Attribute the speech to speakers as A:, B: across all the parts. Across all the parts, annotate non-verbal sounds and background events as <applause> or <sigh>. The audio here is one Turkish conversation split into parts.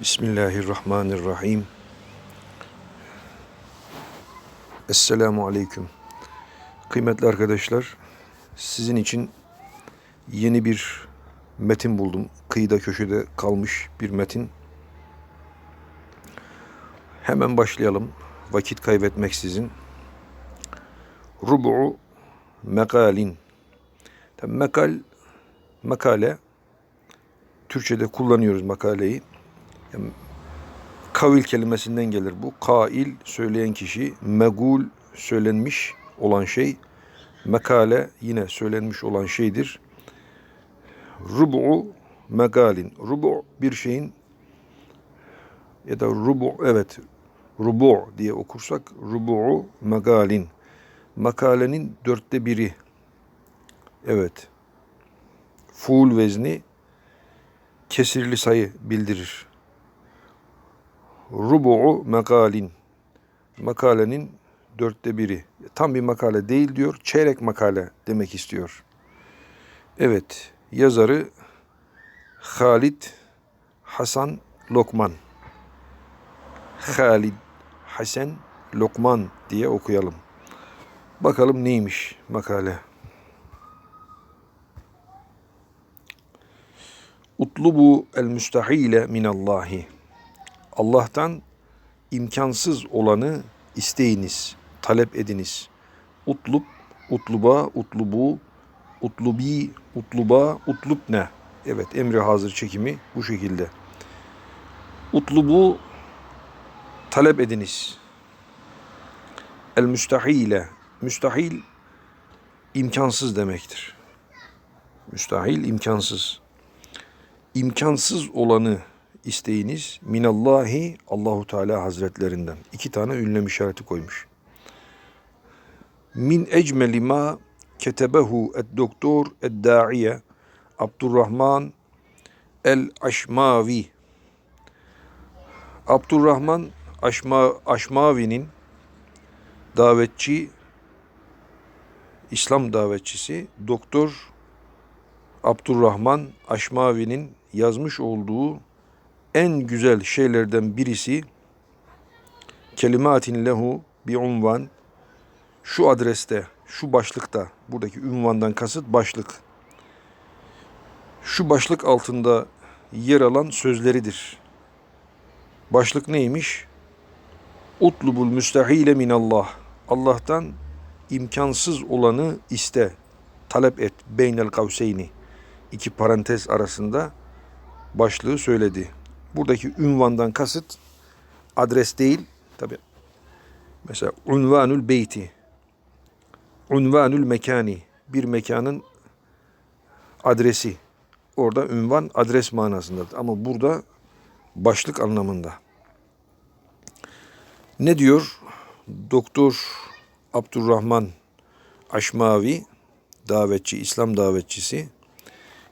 A: Bismillahirrahmanirrahim. Esselamu Aleyküm. Kıymetli arkadaşlar, sizin için yeni bir metin buldum. Kıyıda köşede kalmış bir metin. Hemen başlayalım. Vakit kaybetmeksizin. Rubu mekalin. Tabii mekal, makale. Türkçe'de kullanıyoruz makaleyi. Kavil kelimesinden gelir bu. Kail söyleyen kişi, megul söylenmiş olan şey, mekale yine söylenmiş olan şeydir. Rubu megalin. Rubu bir şeyin ya da rubu evet rubu diye okursak rubu megalin. Makalenin dörtte biri. Evet. Fuul vezni kesirli sayı bildirir. Rubu'u mekalin. Makalenin dörtte biri. Tam bir makale değil diyor. Çeyrek makale demek istiyor. Evet. Yazarı Halid Hasan Lokman. Halid Hasan Lokman diye okuyalım. Bakalım neymiş makale. Utlubu el müstahile minallahi. Allah'tan imkansız olanı isteyiniz, talep ediniz. Utlub, utluba, utlubu, utlubi, utluba, utlubne. Evet emri hazır çekimi bu şekilde. Utlubu talep ediniz. El müstahile. Müstahil imkansız demektir. Müstahil imkansız. İmkansız olanı isteyiniz minallahi Allahu Teala Hazretlerinden. İki tane ünlem işareti koymuş. Min ecmeli ma ketebehu et doktor et da'iye Abdurrahman el Aşmavi. Abdurrahman Aşma, Aşmavi'nin davetçi İslam davetçisi Doktor Abdurrahman Aşmavi'nin yazmış olduğu en güzel şeylerden birisi kelimatin lehu bir unvan şu adreste, şu başlıkta, buradaki ünvandan kasıt başlık. Şu başlık altında yer alan sözleridir. Başlık neymiş? Utlubul müstahile minallah. Allah'tan imkansız olanı iste, talep et. Beynel kavseyni. İki parantez arasında başlığı söyledi. Buradaki ünvandan kasıt adres değil. Tabi mesela unvanül beyti. Unvanül mekani. Bir mekanın adresi. Orada ünvan adres manasındadır. Ama burada başlık anlamında. Ne diyor? Doktor Abdurrahman Aşmavi davetçi, İslam davetçisi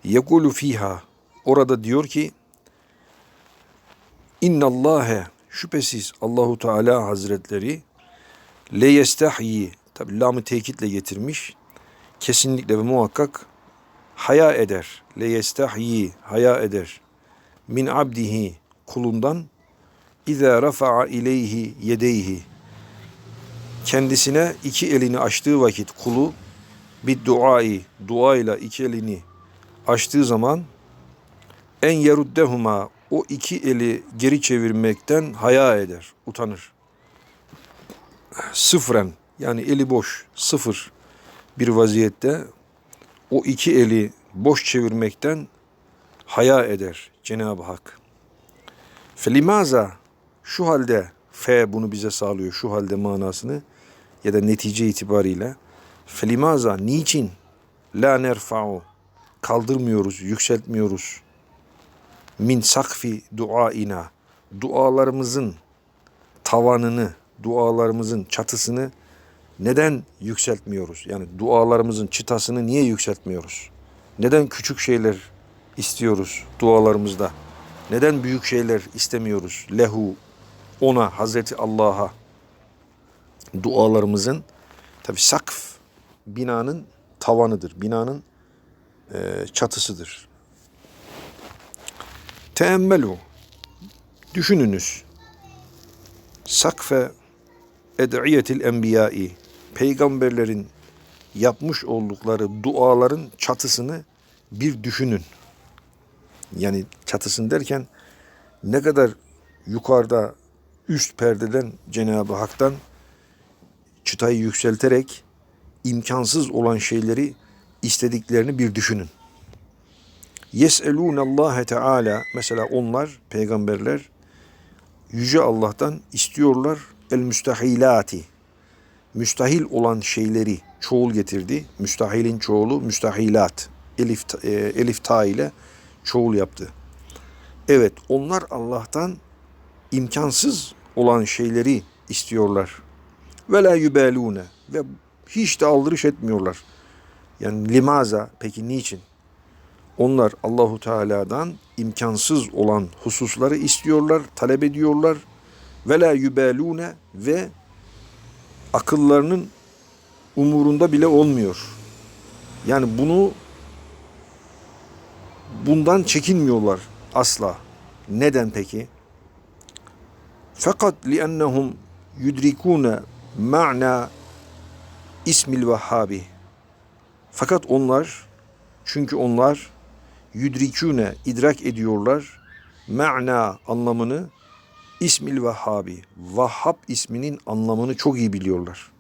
A: yekulu fiha orada diyor ki İnnallâhe şüphesiz Allahu Teala Hazretleri le yestahyi tabi lamı tekitle getirmiş kesinlikle ve muhakkak haya eder. Le yestahyi haya eder. Min abdihi kulundan İza rafa'a ileyhi yedeyhi kendisine iki elini açtığı vakit kulu bir duayı duayla iki elini açtığı zaman en yeruddehuma o iki eli geri çevirmekten haya eder, utanır. Sıfren yani eli boş, sıfır bir vaziyette o iki eli boş çevirmekten haya eder Cenab-ı Hak. Felimaza şu halde F bunu bize sağlıyor şu halde manasını ya da netice itibariyle felimaza niçin la nerfa'u kaldırmıyoruz, yükseltmiyoruz min sakfi duaina dualarımızın tavanını, dualarımızın çatısını neden yükseltmiyoruz? Yani dualarımızın çıtasını niye yükseltmiyoruz? Neden küçük şeyler istiyoruz dualarımızda? Neden büyük şeyler istemiyoruz? Lehu, ona, Hazreti Allah'a dualarımızın tabi sakf binanın tavanıdır. Binanın e, çatısıdır. Teemmelu. Düşününüz. Sakfe ed'iyetil enbiyai peygamberlerin yapmış oldukları duaların çatısını bir düşünün. Yani çatısını derken ne kadar yukarıda üst perdeden Cenab-ı Hak'tan çıtayı yükselterek imkansız olan şeyleri istediklerini bir düşünün. Yes'elûne Allâhe Teâlâ mesela onlar peygamberler yüce Allah'tan istiyorlar el müstahilati müstahil olan şeyleri çoğul getirdi. Müstahilin çoğulu müstahilat. Elif, e, elif ta ile çoğul yaptı. Evet onlar Allah'tan imkansız olan şeyleri istiyorlar. Ve la yübelûne ve hiç de aldırış etmiyorlar. Yani limaza peki niçin? Onlar Allahu Teala'dan imkansız olan hususları istiyorlar, talep ediyorlar. Ve la yübelûne ve akıllarının umurunda bile olmuyor. Yani bunu bundan çekinmiyorlar asla. Neden peki? Fakat li'ennehum yudrikune ma'na ismil vehhabi. Fakat onlar çünkü onlar yudrikune idrak ediyorlar ma'na anlamını ismil vehhabi. Vahhab isminin anlamını çok iyi biliyorlar.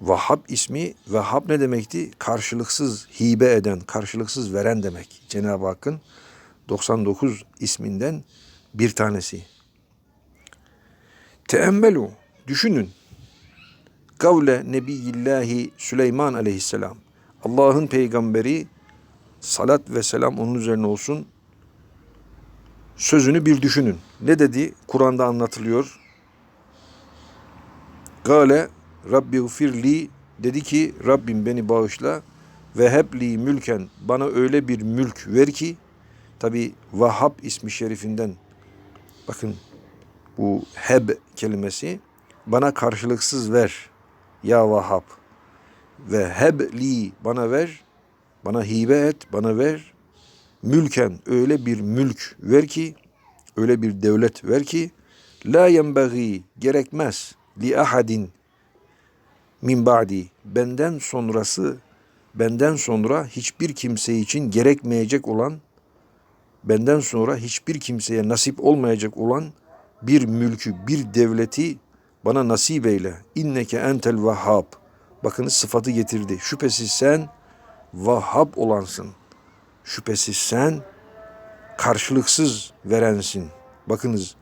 A: Vahhab ismi, Vahhab ne demekti? Karşılıksız hibe eden, karşılıksız veren demek. Cenab-ı Hakk'ın 99 isminden bir tanesi. Teemmelu, düşünün. Kavle Nebiyillahi Süleyman aleyhisselam. Allah'ın peygamberi salat ve selam onun üzerine olsun. Sözünü bir düşünün. Ne dedi? Kur'an'da anlatılıyor. Gale Rabbi ufirli dedi ki Rabbim beni bağışla ve hebli mülken bana öyle bir mülk ver ki tabi Vahhab ismi şerifinden bakın bu heb kelimesi bana karşılıksız ver ya Vahhab ve hebli bana ver bana hibe et bana ver mülken öyle bir mülk ver ki öyle bir devlet ver ki la yenbagi gerekmez li ahadin min ba'di benden sonrası benden sonra hiçbir kimse için gerekmeyecek olan benden sonra hiçbir kimseye nasip olmayacak olan bir mülkü, bir devleti bana nasip eyle. İnneke entel vahhab. Bakınız sıfatı getirdi. Şüphesiz sen vahhab olansın. Şüphesiz sen karşılıksız verensin. Bakınız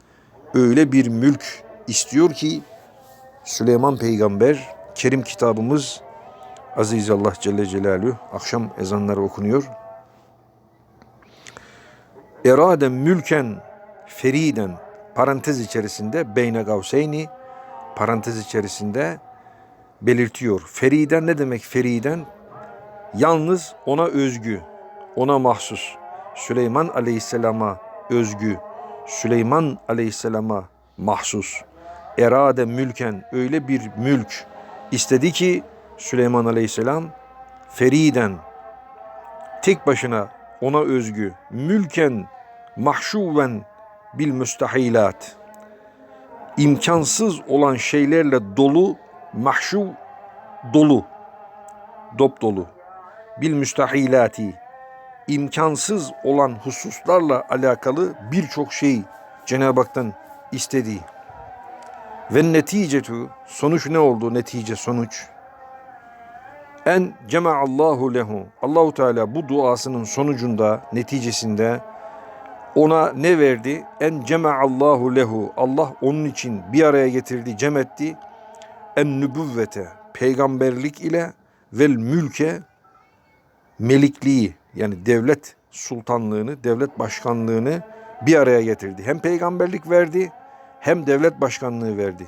A: öyle bir mülk istiyor ki Süleyman peygamber Kerim kitabımız Aziz Allah Celle Celaluhu akşam ezanları okunuyor. Erade mülken feriden parantez içerisinde beyne gavseyni parantez içerisinde belirtiyor. Feriden ne demek feriden? Yalnız ona özgü, ona mahsus. Süleyman Aleyhisselam'a özgü, Süleyman Aleyhisselam'a mahsus. Erade mülken öyle bir mülk istedi ki Süleyman Aleyhisselam feriden tek başına ona özgü mülken mahşuven bil müstahilat imkansız olan şeylerle dolu mahşu dolu dop dolu bil müstahilati imkansız olan hususlarla alakalı birçok şey Cenab-ı Hak'tan istediği. Ve neticetu sonuç ne oldu? Netice sonuç. En cema'allahu lehu. Allahu Teala bu duasının sonucunda, neticesinde ona ne verdi? En cema'allahu lehu. Allah onun için bir araya getirdi, cem etti. En nübüvvete, peygamberlik ile vel mülke melikliği yani devlet sultanlığını, devlet başkanlığını bir araya getirdi. Hem peygamberlik verdi hem devlet başkanlığı verdi.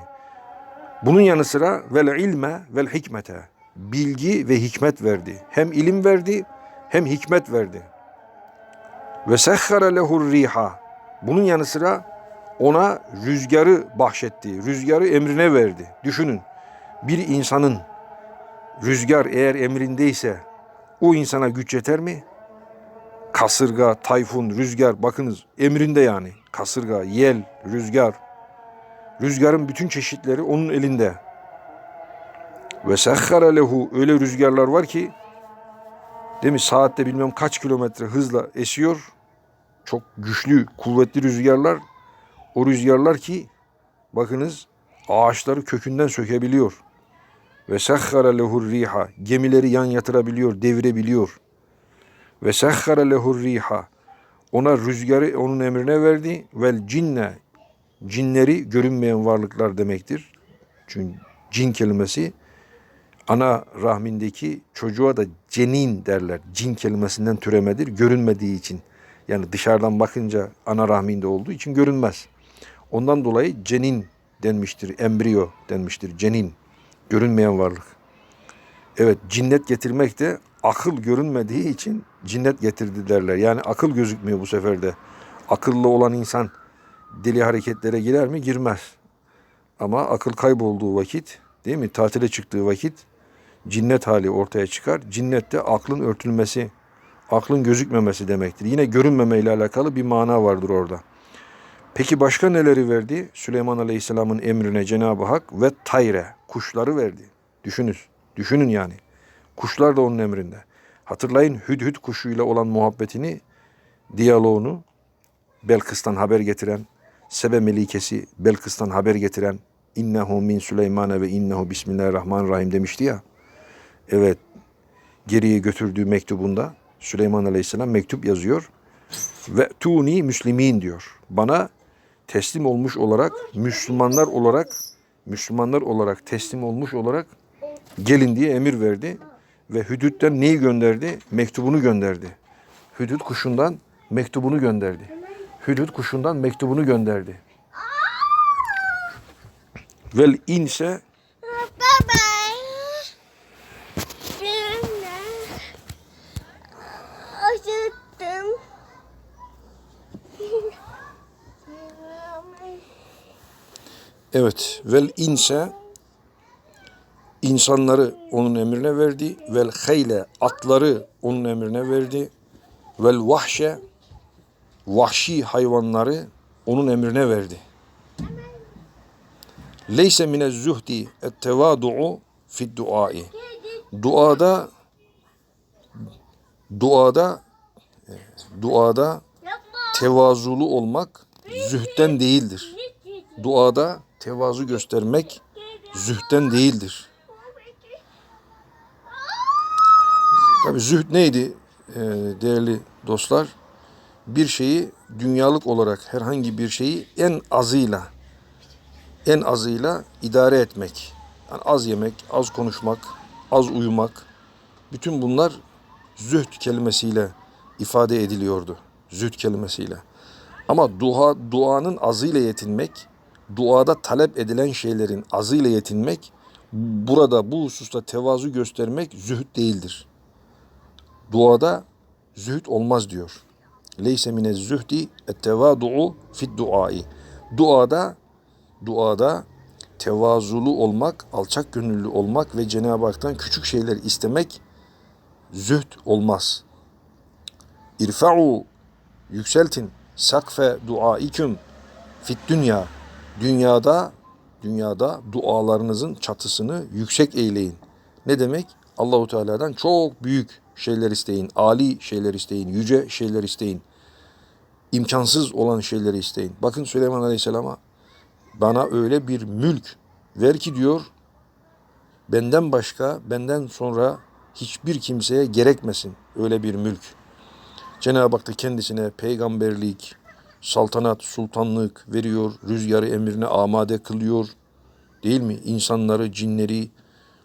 A: Bunun yanı sıra vel ilme vel hikmete bilgi ve hikmet verdi. Hem ilim verdi hem hikmet verdi. Ve sehhara lehur riha. Bunun yanı sıra ona rüzgarı bahşetti. Rüzgarı emrine verdi. Düşünün bir insanın rüzgar eğer emrindeyse o insana güç yeter mi? Kasırga, tayfun, rüzgar bakınız emrinde yani. kasırga, yel, rüzgar. Rüzgarın bütün çeşitleri onun elinde. Ve sehhara lehu öyle rüzgarlar var ki değil mi saatte bilmem kaç kilometre hızla esiyor. Çok güçlü, kuvvetli rüzgarlar. O rüzgarlar ki bakınız ağaçları kökünden sökebiliyor. Ve sehhara lehur riha gemileri yan yatırabiliyor, devirebiliyor. Ve sehhara lehur riha ona rüzgarı onun emrine verdi. Vel cinne cinleri görünmeyen varlıklar demektir. Çünkü cin kelimesi ana rahmindeki çocuğa da cenin derler. Cin kelimesinden türemedir. Görünmediği için. Yani dışarıdan bakınca ana rahminde olduğu için görünmez. Ondan dolayı cenin denmiştir. Embriyo denmiştir. Cenin. Görünmeyen varlık. Evet cinnet getirmek de akıl görünmediği için cinnet getirdi derler. Yani akıl gözükmüyor bu sefer de. Akıllı olan insan deli hareketlere girer mi? Girmez. Ama akıl kaybolduğu vakit değil mi? Tatile çıktığı vakit cinnet hali ortaya çıkar. Cinnet de aklın örtülmesi, aklın gözükmemesi demektir. Yine görünmeme ile alakalı bir mana vardır orada. Peki başka neleri verdi? Süleyman Aleyhisselam'ın emrine Cenab-ı Hak ve tayre, kuşları verdi. Düşünün, düşünün yani. Kuşlar da onun emrinde. Hatırlayın hüdhüd kuşuyla olan muhabbetini, diyaloğunu Belkıs'tan haber getiren, Sebe Melikesi Belkıs'tan haber getiren innehu min Süleymane ve innehu bismillahirrahmanirrahim demişti ya. Evet geriye götürdüğü mektubunda Süleyman Aleyhisselam mektup yazıyor. Ve tuni müslimin diyor. Bana teslim olmuş olarak Müslümanlar olarak Müslümanlar olarak teslim olmuş olarak gelin diye emir verdi ve Hüdüd'den neyi gönderdi? Mektubunu gönderdi. Hüdüd kuşundan mektubunu gönderdi. Hüdüd kuşundan mektubunu gönderdi. Vel inse evet vel inse insanları onun emrine verdi. Vel heyle atları onun emrine verdi. Vel vahşe vahşi hayvanları onun emrine verdi. Leyse mine zuhdi et tevadu'u fid duai. Duada duada duada tevazulu olmak zühten değildir. Duada tevazu göstermek zühten değildir. Tabi zühd neydi e, değerli dostlar? Bir şeyi dünyalık olarak herhangi bir şeyi en azıyla en azıyla idare etmek. Yani az yemek, az konuşmak, az uyumak. Bütün bunlar zühd kelimesiyle ifade ediliyordu. Zühd kelimesiyle. Ama dua, duanın azıyla yetinmek, duada talep edilen şeylerin azıyla yetinmek, burada bu hususta tevazu göstermek zühd değildir. Duada zühd olmaz diyor. Leyse mine zühdi ettevadu'u fid duai. Duada duada tevazulu olmak, alçak gönüllü olmak ve Cenab-ı Hak'tan küçük şeyler istemek zühd olmaz. İrfa'u yükseltin sakfe duaiküm fit dünya. Dünyada dünyada dualarınızın çatısını yüksek eyleyin. Ne demek? Allahu Teala'dan çok büyük şeyler isteyin, ali şeyler isteyin, yüce şeyler isteyin. İmkansız olan şeyleri isteyin. Bakın Süleyman Aleyhisselam'a bana öyle bir mülk ver ki diyor benden başka benden sonra hiçbir kimseye gerekmesin öyle bir mülk. Cenab-ı Hak da kendisine peygamberlik, saltanat, sultanlık veriyor, rüzgarı emrine amade kılıyor. Değil mi? İnsanları, cinleri,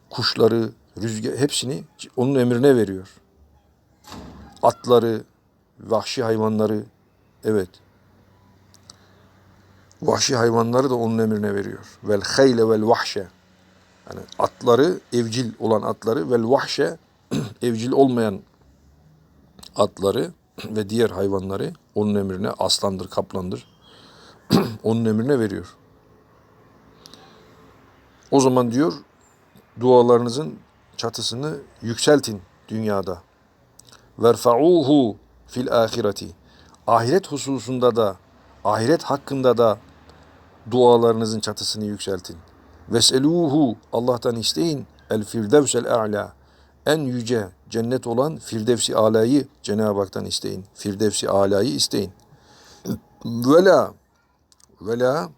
A: kuşları, rüzgar hepsini onun emrine veriyor. Atları, vahşi hayvanları evet vahşi hayvanları da onun emrine veriyor. Vel hayle vel vahşe. Yani atları, evcil olan atları vel vahşe <clears throat> evcil olmayan atları ve diğer hayvanları onun emrine aslandır, kaplandır. <clears throat> onun emrine veriyor. O zaman diyor dualarınızın çatısını yükseltin dünyada. Verfa'uhu fil ahireti. Ahiret hususunda da Ahiret hakkında da dualarınızın çatısını yükseltin. Veseluhu Allah'tan isteyin. El firdevsel a'la. En yüce cennet olan Firdevsi alayı Cenab-ı Hak'tan isteyin. Firdevsi alayı isteyin. Vela vela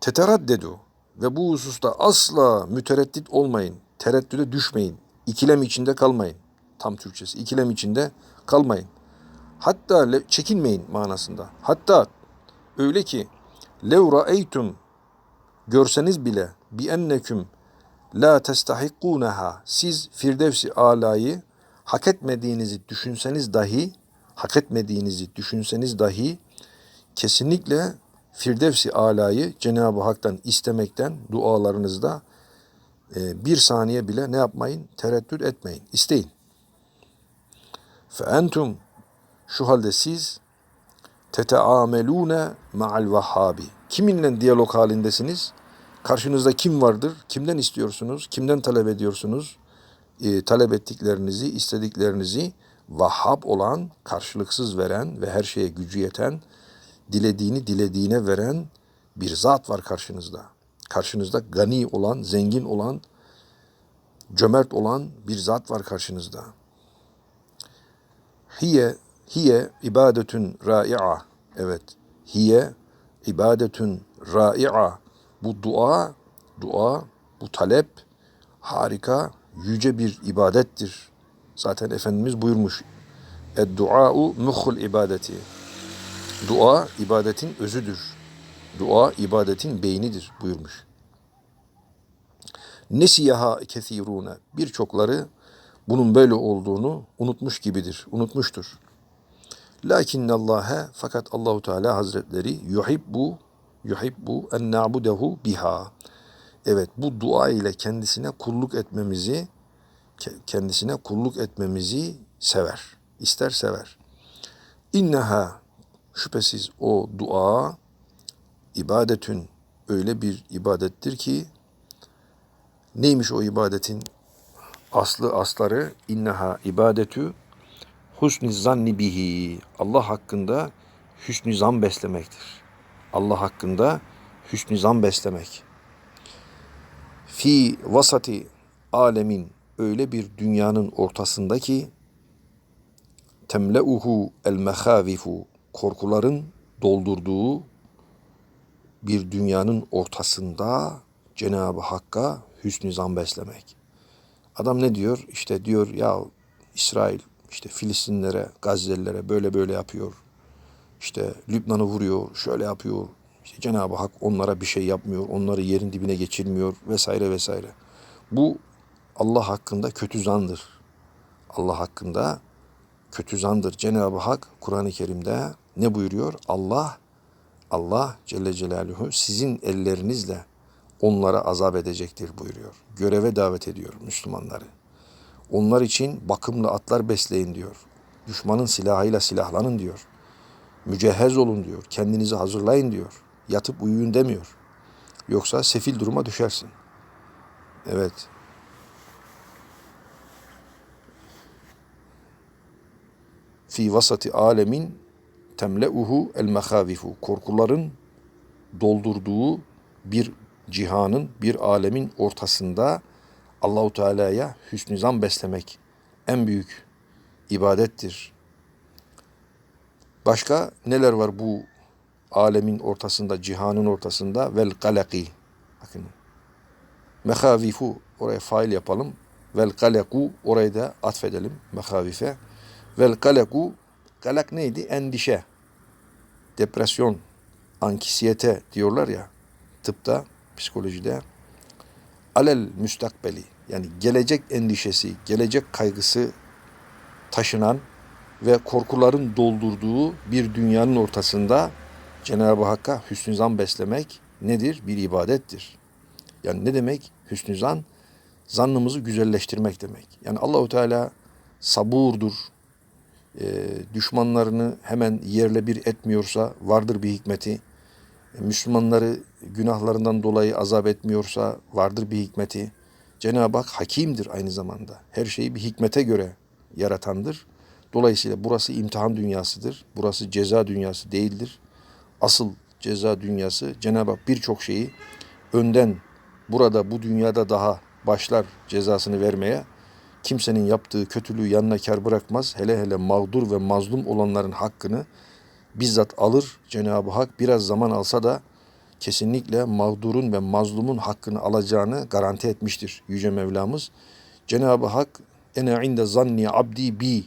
A: teteraddedu ve bu hususta asla mütereddit olmayın. Tereddüde düşmeyin. İkilem içinde kalmayın. Tam Türkçesi. İkilem içinde kalmayın. Hatta çekinmeyin manasında. Hatta öyle ki lev ra'eytum görseniz bile bi enneküm la testahikkunaha siz firdevsi alayı hak etmediğinizi düşünseniz dahi hak etmediğinizi düşünseniz dahi kesinlikle firdevsi alayı Cenab-ı Hak'tan istemekten dualarınızda e, bir saniye bile ne yapmayın? Tereddüt etmeyin. İsteyin. Fe entum şu halde siz teteamelune ma'al vahhabi. Kiminle diyalog halindesiniz? Karşınızda kim vardır? Kimden istiyorsunuz? Kimden talep ediyorsunuz? E, talep ettiklerinizi, istediklerinizi Vahhab olan, karşılıksız veren ve her şeye gücü yeten, dilediğini dilediğine veren bir zat var karşınızda. Karşınızda gani olan, zengin olan, cömert olan bir zat var karşınızda. Hiye hiye ibadetün rai'a. Evet. Hiye ibadetün rai'a. Bu dua, dua, bu talep harika, yüce bir ibadettir. Zaten Efendimiz buyurmuş. Ed-dua'u muhul ibadeti. Dua ibadetin özüdür. Dua ibadetin beynidir buyurmuş. Nesiyaha kesirune. Birçokları bunun böyle olduğunu unutmuş gibidir, unutmuştur. Lakinnallâhe fakat Allahu Teala Hazretleri yuhibbu yuhibbu en na'budehu biha. Evet bu dua ile kendisine kulluk etmemizi ke- kendisine kulluk etmemizi sever. ister sever. İnneha şüphesiz o dua ibadetün öyle bir ibadettir ki neymiş o ibadetin aslı asları inneha ibadetü husni zanni bihi Allah hakkında hüsnü zan beslemektir. Allah hakkında hüsnü zan beslemek. Fi vasati alemin öyle bir dünyanın ortasındaki temleuhu el mehavifu korkuların doldurduğu bir dünyanın ortasında Cenab-ı Hakk'a hüsnü zan beslemek. Adam ne diyor? İşte diyor ya İsrail işte Filistinlere, Gazze'lilere böyle böyle yapıyor. İşte Lübnan'ı vuruyor, şöyle yapıyor. İşte Cenab-ı Hak onlara bir şey yapmıyor, onları yerin dibine geçirmiyor vesaire vesaire. Bu Allah hakkında kötü zandır. Allah hakkında kötü zandır. Cenab-ı Hak Kur'an-ı Kerim'de ne buyuruyor? Allah Allah Celle Celaluhu sizin ellerinizle onlara azap edecektir buyuruyor. Göreve davet ediyor Müslümanları. Onlar için bakımlı atlar besleyin diyor. Düşmanın silahıyla silahlanın diyor. Mücehhez olun diyor. Kendinizi hazırlayın diyor. Yatıp uyuyun demiyor. Yoksa sefil duruma düşersin. Evet. Fi vasati alemin temleuhu el mehavifu. Korkuların doldurduğu bir cihanın, bir alemin ortasında Allahu Teala'ya hüsnü zan beslemek en büyük ibadettir. Başka neler var bu alemin ortasında, cihanın ortasında? Vel galaki. Bakın. Mehavifu oraya fail yapalım. Vel galeku orayı da atfedelim mehavife. Vel galeku galak neydi? Endişe. Depresyon, ankisiyete diyorlar ya tıpta, psikolojide. Alel müstakbeli yani gelecek endişesi, gelecek kaygısı taşınan ve korkuların doldurduğu bir dünyanın ortasında Cenab-ı Hakk'a hüsnü zan beslemek nedir? Bir ibadettir. Yani ne demek hüsnü zan? Zannımızı güzelleştirmek demek. Yani Allahu Teala saburdur. Ee, düşmanlarını hemen yerle bir etmiyorsa vardır bir hikmeti. Müslümanları günahlarından dolayı azap etmiyorsa vardır bir hikmeti. Cenab-ı Hak hakimdir aynı zamanda. Her şeyi bir hikmete göre yaratandır. Dolayısıyla burası imtihan dünyasıdır. Burası ceza dünyası değildir. asıl ceza dünyası Cenab-ı Hak birçok şeyi önden burada bu dünyada daha başlar cezasını vermeye. Kimsenin yaptığı kötülüğü yanına kar bırakmaz. Hele hele mağdur ve mazlum olanların hakkını bizzat alır. Cenab-ı Hak biraz zaman alsa da kesinlikle mağdurun ve mazlumun hakkını alacağını garanti etmiştir Yüce Mevlamız. Cenab-ı Hak ene inde zanni abdi bi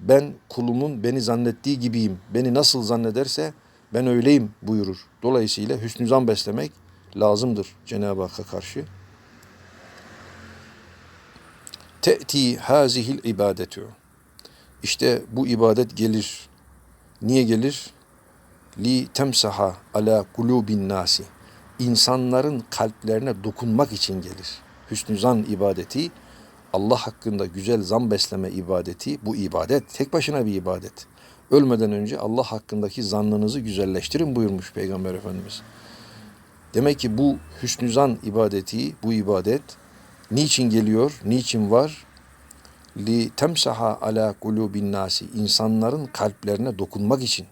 A: ben kulumun beni zannettiği gibiyim. Beni nasıl zannederse ben öyleyim buyurur. Dolayısıyla hüsnü zan beslemek lazımdır Cenab-ı Hakk'a karşı. Te'ti hazihil ibadetu. İşte bu ibadet gelir. Niye gelir? Li temsaha ala kulubin nasi. İnsanların kalplerine dokunmak için gelir. Hüsnü zan ibadeti, Allah hakkında güzel zan besleme ibadeti, bu ibadet, tek başına bir ibadet. Ölmeden önce Allah hakkındaki zannınızı güzelleştirin buyurmuş Peygamber Efendimiz. Demek ki bu hüsnü zan ibadeti, bu ibadet niçin geliyor, niçin var? Li temsaha ala kulubin nasi. İnsanların kalplerine dokunmak için.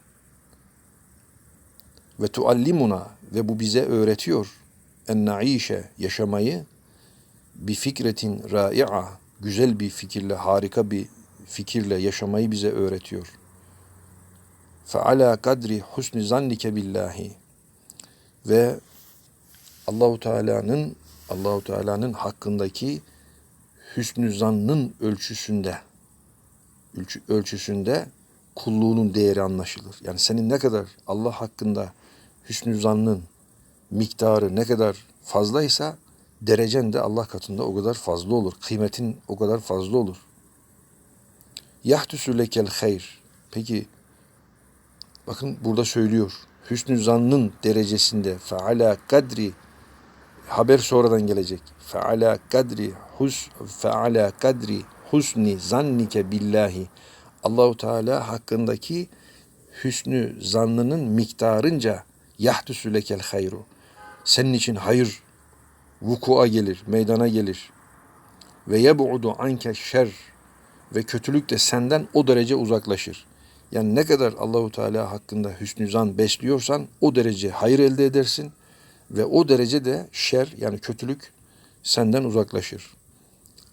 A: Ve tuallimuna ve bu bize öğretiyor. En naişe yaşamayı bir fikretin rai'a güzel bir fikirle, harika bir fikirle yaşamayı bize öğretiyor. Fe ala kadri husni zannike billahi ve Allahu Teala'nın Allahu Teala'nın hakkındaki hüsnü zannın ölçüsünde ölçü, ölçüsünde kulluğunun değeri anlaşılır. Yani senin ne kadar Allah hakkında hüsnü zannın miktarı ne kadar fazlaysa derecen de Allah katında o kadar fazla olur. Kıymetin o kadar fazla olur. Yahtüsü lekel hayr. Peki bakın burada söylüyor. Hüsnü zannın derecesinde feala kadri haber sonradan gelecek. Feala kadri hus feala kadri husni zannike billahi. Allahu Teala hakkındaki hüsnü zannının miktarınca yahdüsü lekel hayru. Senin için hayır vukua gelir, meydana gelir. Ve yeb'udu anke şer ve kötülük de senden o derece uzaklaşır. Yani ne kadar Allahu Teala hakkında hüsnü zan besliyorsan o derece hayır elde edersin ve o derece de şer yani kötülük senden uzaklaşır.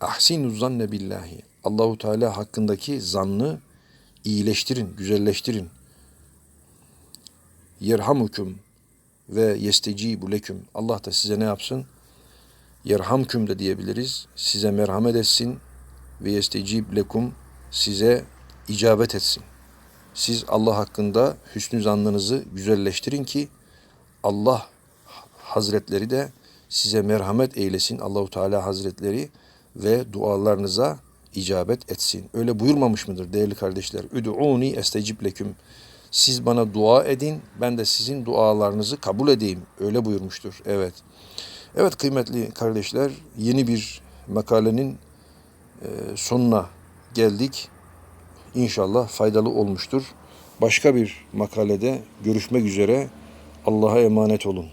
A: Ahsinu zanne billahi. Allahu Teala hakkındaki zannı iyileştirin, güzelleştirin. Yerhamukum ve yestecibu leküm. Allah da size ne yapsın? Yerhamküm de diyebiliriz. Size merhamet etsin ve yestecib lekum size icabet etsin. Siz Allah hakkında hüsnü zannınızı güzelleştirin ki Allah Hazretleri de size merhamet eylesin Allahu Teala Hazretleri ve dualarınıza icabet etsin. Öyle buyurmamış mıdır değerli kardeşler? Üd'uni estecib leküm. Siz bana dua edin, ben de sizin dualarınızı kabul edeyim. Öyle buyurmuştur. Evet. Evet kıymetli kardeşler, yeni bir makalenin e, sonuna geldik. İnşallah faydalı olmuştur. Başka bir makalede görüşmek üzere. Allah'a emanet olun.